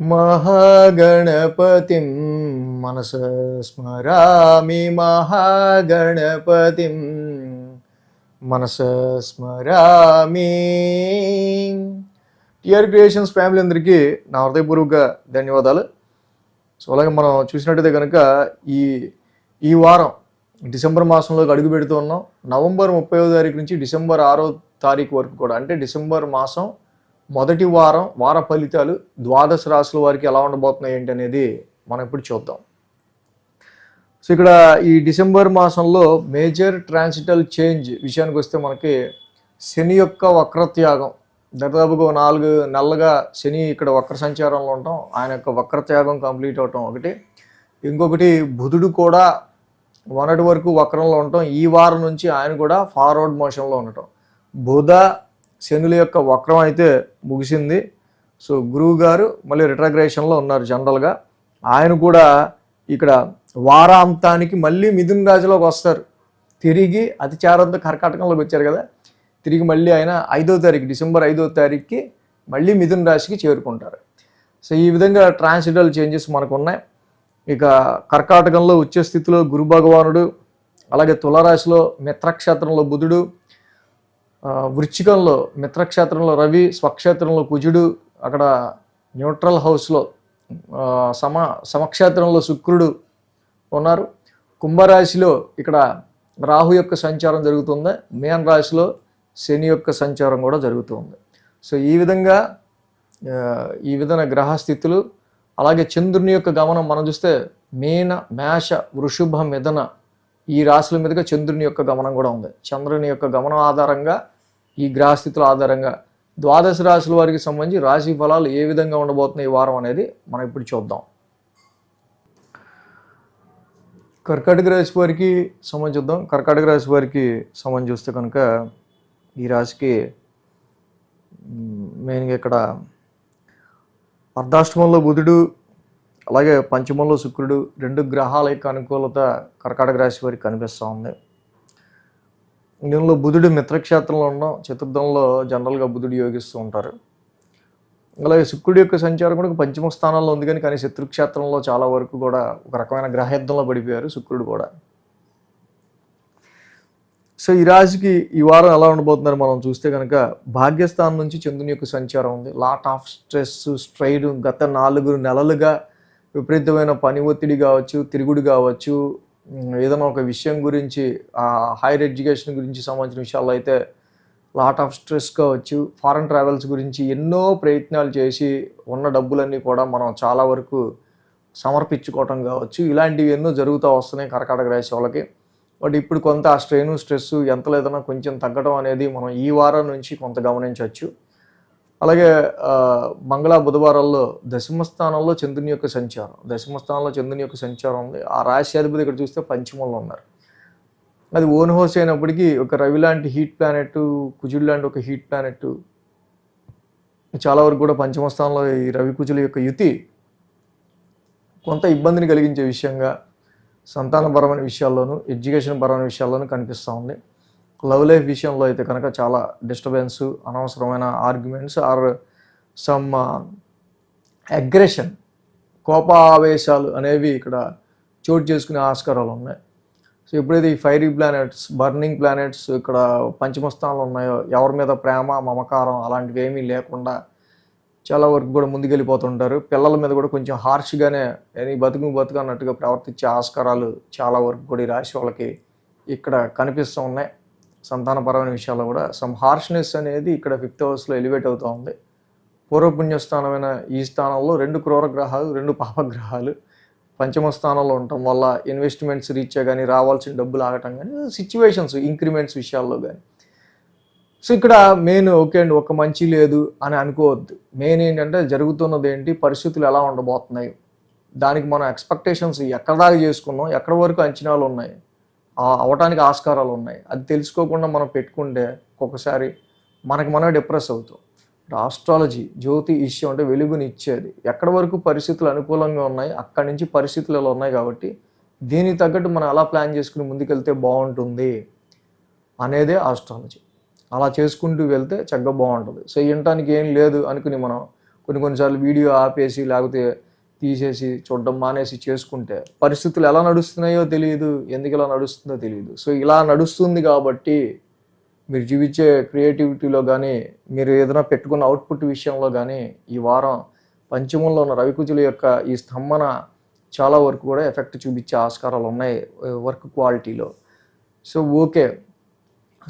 మహాగణపతిం మనస స్మరామి మహాగణపతిం మనస స్మరామి. టిఆర్ క్రియేషన్స్ ఫ్యామిలీ అందరికీ నా హృదయపూర్వక ధన్యవాదాలు. సో అలాగే మనం చూసినట్టయితే కనుక ఈ ఈ వారం డిసెంబర్ మాసంలోకి అడుగు పెడుతూ ఉన్నాం. నవంబర్ ముప్పైవ తారీఖు నుంచి డిసెంబర్ ఆరో తారీఖు వరకు కూడా అంటే డిసెంబర్ మాసం మొదటి వారం వార ఫలితాలు ద్వాదశ రాశుల వారికి ఎలా ఉండబోతున్నాయి ఏంటి అనేది మనం ఇప్పుడు చూద్దాం. సో ఇక్కడ ఈ డిసెంబర్ మాసంలో మేజర్ ట్రాన్సిటల్ చేంజ్ విషయానికి వస్తే మనకి శని యొక్క వక్రత్యాగం దాదాపుగా నాలుగు నెలలుగా శని ఇక్కడ వక్ర సంచారంలో ఉండటం ఆయన యొక్క వక్రత్యాగం కంప్లీట్ అవటం ఒకటి. ఇంకొకటి బుధుడు కూడా మొన్నటి వరకు వక్రంలో ఉండటం ఈ వారం నుంచి ఆయన కూడా ఫార్వర్డ్ మోషన్లో ఉండటం. బుధ శనుల యొక్క వక్రం అయితే ముగిసింది. సో గురువు గారు మళ్ళీ రిట్రగ్రేషన్లో ఉన్నారు జనరల్గా. ఆయన కూడా ఇక్కడ వారాంతానికి మళ్ళీ మిథున్ రాజులోకి వస్తారు. తిరిగి అతిచారంతో కర్కాటకంలోకి వచ్చారు కదా. తిరిగి మళ్ళీ ఆయన ఐదో తారీఖు డిసెంబర్ ఐదో తారీఖుకి మళ్ళీ మిథున్ రాశికి చేరుకుంటారు. సో ఈ విధంగా ట్రాన్సిడల్ చేంజెస్ మనకు ఉన్నాయి ఇక కర్కాటకంలో ఉచ్చ స్థితిలో గురు భగవానుడు అలాగే తులరాశిలో మిత్రక్షేత్రంలో బుధుడు వృచ్చికంలో మిత్రక్షేత్రంలో రవి స్వక్షేత్రంలో కుజుడు అక్కడ న్యూట్రల్ హౌస్లో సమ సమక్షేత్రంలో శుక్రుడు ఉన్నారు. కుంభరాశిలో ఇక్కడ రాహు యొక్క సంచారం జరుగుతుంది. మేన్ రాశిలో శని యొక్క సంచారం కూడా జరుగుతుంది. సో ఈ విధంగా ఈ విధమైన గ్రహస్థితులు అలాగే చంద్రుని యొక్క గమనం మనం చూస్తే మీన మేష వృషభ మిథన ఈ రాశుల మీదుగా చంద్రుని యొక్క గమనం కూడా ఉంది. చంద్రుని యొక్క గమనం ఆధారంగా ఈ గ్రహస్థితుల ఆధారంగా ద్వాదశ రాశుల వారికి సంబంధించి రాశి ఫలాలు ఏ విధంగా ఉండబోతున్నాయి ఈ వారం అనేది మనం ఇప్పుడు చూద్దాం. కర్కాటక రాశి వారికి సంబంధించి చూద్దాం. కర్కాటక రాశి వారికి సంబంధించి చూస్తే కనుక ఈ రాశికి మెయిన్గా ఇక్కడ అర్ధాష్టమంలో బుధుడు అలాగే పంచమంలో శుక్రుడు రెండు గ్రహాల యొక్క అనుకూలత కర్కాటక రాశి వారికి కనిపిస్తూ ఉంది. దీనిలో బుధుడు మిత్రక్షేత్రంలో ఉండడం చతుర్థంలో జనరల్గా బుధుడు యోగిస్తూ ఉంటారు. అలాగే శుక్రుడి యొక్క సంచారం కూడా పంచమ స్థానంలో ఉంది కానీ కానీ శత్రుక్షేత్రంలో చాలా వరకు కూడా ఒక రకమైన గ్రహయుద్ధంలో పడిపోయారు శుక్రుడు కూడా. సో ఈ రాశికి ఈ వారం ఎలా ఉండబోతున్నారు మనం చూస్తే కనుక భాగ్యస్థానం నుంచి చంద్రుని యొక్క సంచారం ఉంది. లాట్ ఆఫ్ స్ట్రెస్ స్ట్రైన్ గత నాలుగు నెలలుగా విపరీతమైన పని ఒత్తిడి కావచ్చు తిరుగుడు కావచ్చు ఏదైనా ఒక విషయం గురించి హైయర్ ఎడ్యుకేషన్ గురించి సంబంధించిన విషయాల్లో అయితే లాట్ ఆఫ్ స్ట్రెస్ కావచ్చు ఫారెన్ ట్రావెల్స్ గురించి ఎన్నో ప్రయత్నాలు చేసి ఉన్న డబ్బులన్నీ కూడా మనం చాలా వరకు సమర్పించుకోవటం కావచ్చు. ఇలాంటివి ఎన్నో జరుగుతూ వస్తున్నాయి కర్కాటక రాశి వాళ్ళకి. బట్ ఇప్పుడు కొంత ఆ స్ట్రెయిన్ స్ట్రెస్ ఎంత లేదన్నా కొంచెం తగ్గడం అనేది మనం ఈ వారం నుంచి కొంత గమనించవచ్చు. అలాగే మంగళ బుధవారాల్లో దశమ స్థానంలో చంద్రుని యొక్క సంచారం. దశమ స్థానంలో చంద్రుని యొక్క సంచారం ఉంది. ఆ రాశి అధిపతి ఇక్కడ చూస్తే పంచమంలో ఉన్నారు. అది ఓన్ హౌస్ అయినప్పటికీ ఒక రవి లాంటి హీట్ ప్లానెట్ కుజుడు లాంటి ఒక హీట్ ప్లానెట్ చాలా వరకు కూడా పంచమ స్థానంలో ఈ రవి కుజుల యొక్క యుతి కొంత ఇబ్బందిని కలిగించే విషయంగా సంతానపరమైన విషయాల్లోనూ ఎడ్యుకేషన్ పరమైన విషయాల్లోనూ కనిపిస్తూ ఉంది. లవ్ లైఫ్ విషయంలో అయితే కనుక చాలా డిస్టర్బెన్స్ అనవసరమైన ఆర్గ్యుమెంట్స్ ఆర్ సమ్ అగ్రెషన్ కోపావేశాలు అనేవి ఇక్కడ చోటు చేసుకునే ఆస్కారాలు ఉన్నాయి. సో ఎప్పుడైతే ఈ ఫైరీ ప్లానెట్స్ బర్నింగ్ ప్లానెట్స్ ఇక్కడ పంచమస్థానాలు ఉన్నాయో ఎవరి మీద ప్రేమ మమకారం అలాంటివి ఏమీ లేకుండా చాలా వరకు కూడా ముందుకెళ్ళిపోతుంటారు. పిల్లల మీద కూడా కొంచెం హార్ష్గానే నీ బతుకు బతుకు అన్నట్టుగా ప్రవర్తించే ఆస్కారాలు చాలా వరకు కూడా ఈ రాశి వాళ్ళకి ఇక్కడ కనిపిస్తూ ఉన్నాయి. సంతానపరమైన విషయాల్లో కూడా సమ్ హార్ష్నెస్ అనేది ఇక్కడ ఫిఫ్త్ హౌస్లో ఎలివేట్ అవుతూ ఉంది. పూర్వపుణ్య స్థానమైన ఈ స్థానంలో రెండు క్రూర గ్రహాలు రెండు పాపగ్రహాలు పంచమ స్థానంలో ఉండటం వల్ల ఇన్వెస్ట్మెంట్స్ రీచ్ కానీ రావాల్సిన డబ్బులు ఆగటం కానీ సిచ్యువేషన్స్ ఇంక్రిమెంట్స్ విషయాల్లో కానీ సో ఇక్కడ మెయిన్ ఓకే అండి ఒక మంచి లేదు అని అనుకోవద్దు. మెయిన్ ఏంటంటే జరుగుతున్నది ఏంటి పరిస్థితులు ఎలా ఉండబోతున్నాయి? దానికి మనం ఎక్స్పెక్టేషన్స్ ఎక్కడ దాకా చేసుకున్నాం ఎక్కడ వరకు అంచనాలు ఉన్నాయి? అవటానికి ఆస్కారాలు ఉన్నాయి. అది తెలుసుకోకుండా మనం పెట్టుకుంటే ఒక్కొక్కసారి మనకి మనం డిప్రెస్ అవుతాం. ఆస్ట్రాలజీ జ్యోతి ఇష్యం అంటే వెలుగుని ఇచ్చేది. ఎక్కడి వరకు పరిస్థితులు అనుకూలంగా ఉన్నాయి అక్కడి నుంచి పరిస్థితులు ఎలా ఉన్నాయి కాబట్టి దీనికి తగ్గట్టు మనం ఎలా ప్లాన్ చేసుకుని ముందుకెళ్తే బాగుంటుంది అనేదే ఆస్ట్రాలజీ. అలా చేసుకుంటూ వెళ్తే చక్కగా బాగుంటుంది. సో వినటానికి ఏం లేదు అనుకుని మనం కొన్ని కొన్నిసార్లు వీడియో ఆపేసి లేకపోతే తీసేసి చూడడం మానేసి చేసుకుంటే పరిస్థితులు ఎలా నడుస్తున్నాయో తెలియదు ఎందుకు ఇలా నడుస్తుందో తెలియదు. సో ఇలా నడుస్తుంది కాబట్టి మీరు జీవించే క్రియేటివిటీలో కానీ మీరు ఏదైనా పెట్టుకున్న అవుట్పుట్ విషయంలో కానీ ఈ వారం పంచమంలో ఉన్న రవికుజుల యొక్క ఈ స్తంభన చాలా వరకు కూడా ఎఫెక్ట్ చూపించే ఆస్కారాలు ఉన్నాయి వర్క్ క్వాలిటీలో. So okay.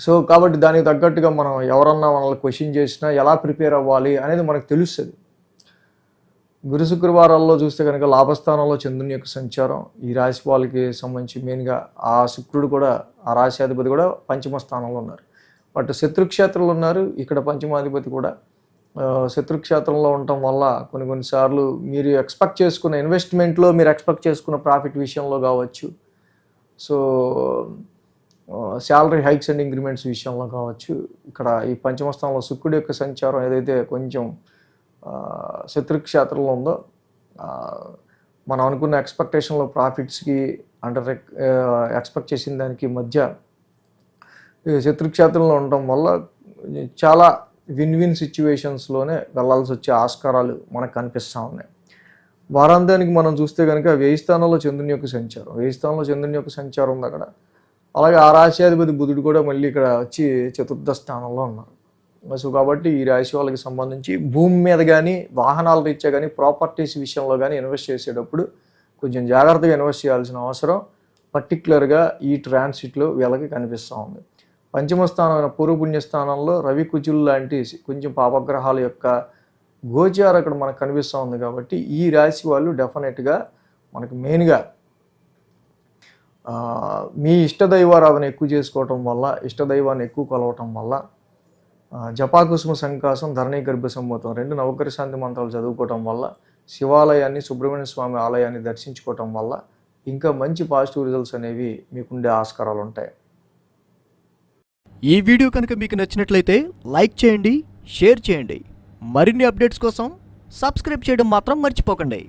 సో కాబట్టి దానికి తగ్గట్టుగా మనం ఎవరన్నా మనల్ని క్వశ్చన్ చేసినా ఎలా ప్రిపేర్ అవ్వాలి అనేది మనకు తెలుస్తుంది. గురు శుక్రవారాల్లో చూస్తే కనుక లాభస్థానంలో చంద్రుని యొక్క సంచారం ఈ రాశి వాళ్ళకి సంబంధించి మెయిన్గా ఆ శుక్రుడు కూడా ఆ రాశి అధిపతి కూడా పంచమ స్థానంలో ఉన్నారు. బట్ శత్రుక్షేత్రంలో ఉన్నారు ఇక్కడ పంచమాధిపతి కూడా. శత్రుక్షేత్రంలో ఉండటం వల్ల కొన్ని కొన్నిసార్లు మీరు ఎక్స్పెక్ట్ చేసుకున్న ఇన్వెస్ట్మెంట్లో మీరు ఎక్స్పెక్ట్ చేసుకున్న ప్రాఫిట్ విషయంలో కావచ్చు. So salary hikes and increments విషయంలో కావచ్చు. ఇక్కడ ఈ పంచమ స్థానంలో శుక్రుడి యొక్క సంచారం ఏదైతే కొంచెం శత్రుక్షేత్రంలో ఉందో మనం అనుకున్న ఎక్స్పెక్టేషన్లో ప్రాఫిట్స్కి అండర్ ఎక్స్పెక్ట్ చేసిన దానికి మధ్య శత్రుక్షేత్రంలో ఉండటం వల్ల చాలా విన్ విన్ సిచ్యువేషన్స్లోనే వెళ్ళాల్సి వచ్చే ఆస్కారాలు మనకు కనిపిస్తూ ఉన్నాయి. వారాంతానికి మనం చూస్తే కనుక వేయి స్థానంలో చంద్రుని యొక్క సంచారం వేయి స్థానంలో చంద్రుని యొక్క సంచారం ఉంది అక్కడ. అలాగే ఆ రాశ్యాధిపతి బుధుడు కూడా మళ్ళీ ఇక్కడ వచ్చి చతుర్థ స్థానంలో ఉన్నారు. సో కాబట్టి ఈ రాశి వాళ్ళకి సంబంధించి భూమి మీద కానీ వాహనాల రీత్యా కానీ ప్రాపర్టీస్ విషయంలో కానీ ఇన్వెస్ట్ చేసేటప్పుడు కొంచెం జాగ్రత్తగా ఇన్వెస్ట్ చేయాల్సిన అవసరం. పర్టికులర్గా ఈ ట్రాన్సిట్లో వీళ్ళకి కనిపిస్తూ ఉంది. పంచమ స్థానమైన పూర్వపుణ్య స్థానంలో రవి కుజులు లాంటి కొంచెం పాపగ్రహాల యొక్క గోచారం అక్కడ మనకు కనిపిస్తూ ఉంది కాబట్టి ఈ రాశి వాళ్ళు డెఫినెట్గా మనకు మెయిన్గా మీ ఇష్టదైవారాధన ఎక్కువ చేసుకోవటం వల్ల ఇష్టదైవాన్ని ఎక్కువ కొలవటం వల్ల జపాకుసుమ సంకాసం ధరణి గర్భ సంభూతం రెండు నవగ్రహ శాంతి మంత్రాలు చదువుకోవటం వల్ల శివాలయాన్ని సుబ్రహ్మణ్య స్వామి ఆలయాన్ని దర్శించుకోవటం వల్ల ఇంకా మంచి పాజిటివ్ రిజల్ట్స్ అనేవి మీకుండే ఆస్కారాలు ఉంటాయి. ఈ వీడియో కనుక మీకు నచ్చినట్లయితే లైక్ చేయండి షేర్ చేయండి. మరిన్ని అప్డేట్స్ కోసం సబ్స్క్రైబ్ చేయడం మాత్రం మర్చిపోకండి.